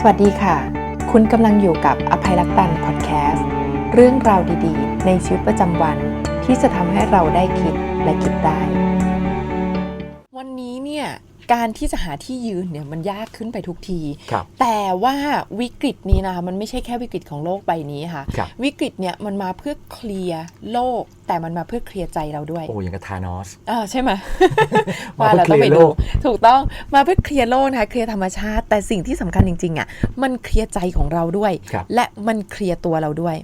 สวัสดีค่ะ คุณกำลังอยู่กับอภัยรักตันพอดแคสต์เรื่องราวดีๆ ในชีวิตประจำวันที่จะทำให้เราได้คิดและคิดได้ วันนี้เนี่ย การที่จะหาที่ยืนเนี่ยมันยากขึ้นไปทุกทีครับแต่ว่าวิกฤตนี้นะคะมันไม่ใช่แค่วิกฤตของโลกใบนี้ค่ะครับวิกฤตเนี่ยมันมาเพื่อเคลียร์โลก แต่มันมาเพื่อเคลียร์ใจเราด้วย โอ้ยังกับทานอสอ่าใช่ไหมมาว่าเพื่อเราต้องไปเคลียร์ดูโลกถูกต้องมาเพื่อเคลียร์โลกนะคะเคลียร์ธรรมชาติ แต่สิ่งที่สำคัญจริงๆอะมันเคลียร์ใจของเราด้วยครับและมันเคลียร์ตัวเราด้วย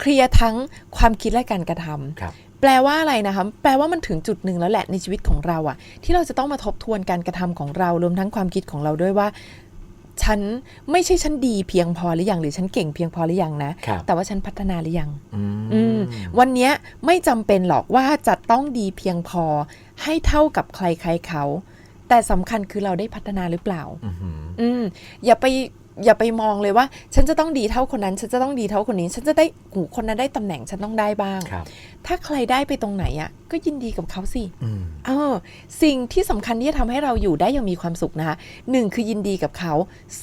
เคลียร์ทั้งความคิดและการกระทำครับ แปลว่าอะไรนะคะ แปลว่ามันถึงจุดหนึ่งแล้วแหละในชีวิตของเราอะที่เราจะต้องมาทบทวนการกระทำของเรารวมทั้งความคิดของเราด้วยว่าฉันไม่ใช่ฉันดีเพียงพอหรือยังหรือฉันเก่งเพียงพอหรือยังนะครับแต่ว่าฉันพัฒนาหรือยังอืมอืมวันเนี้ยไม่จำเป็นหรอกว่าจะต้องดีเพียงพอให้เท่ากับใครใครเขา แต่สำคัญคือเราได้พัฒนาหรือเปล่าอื้อหืออืมอย่าไป อย่าไปมองเลยว่า ฉันจะต้องดีเท่าคนนั้น ฉันจะต้องดีเท่าคนนี้ ฉันจะได้หูคนนั้นได้ตำแหน่งฉันต้องได้บ้างครับถ้าใครได้ไปตรงไหนอะ ก็ยินดีกับเขาสิอืมเออสิ่งที่สำคัญที่จะทำให้เราอยู่ได้อย่างมีความสุขนะคะหนึ่งคือยินดีกับเขา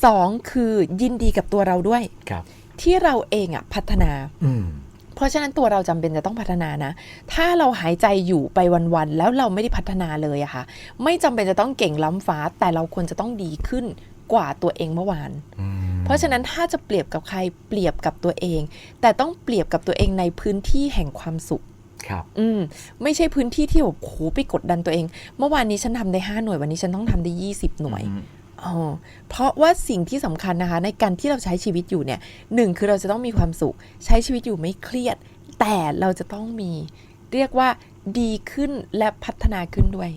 สองคือยินดีกับตัวเราด้วยครับ ที่เราเองอะพัฒนาอืมเพราะฉะนั้นตัวเราจำเป็นจะต้องพัฒนานะ ถ้าเราหายใจอยู่ไปวันๆแล้วเราไม่ได้พัฒนาเลยอะค่ะ ไม่จำเป็นจะต้องเก่งล้ำฟ้าแต่เราควรจะต้องดีขึ้น กว่าตัวเองเมื่อวานอืมเพราะฉะนั้นถ้าจะเปรียบกับใครเปรียบกับตัวเอง แต่ต้องเปรียบกับตัวเองในพื้นที่แห่งความสุขครับ อืม ไม่ใช่พื้นที่ที่แบบโหไปกดดันตัวเอง เมื่อวานนี้ฉันทำได้5หน่วย วันนี้ฉันต้องทำได้20หน่วยอืมอ๋อเพราะว่าสิ่งที่สำคัญนะคะ ในการที่เราใช้ชีวิตอยู่เนี่ยหนึ่งคือเราจะต้องมีความสุข ใช้ชีวิตอยู่ไม่เครียด แต่เราจะต้องมี เรียกว่าดีขึ้นและพัฒนาขึ้นด้วย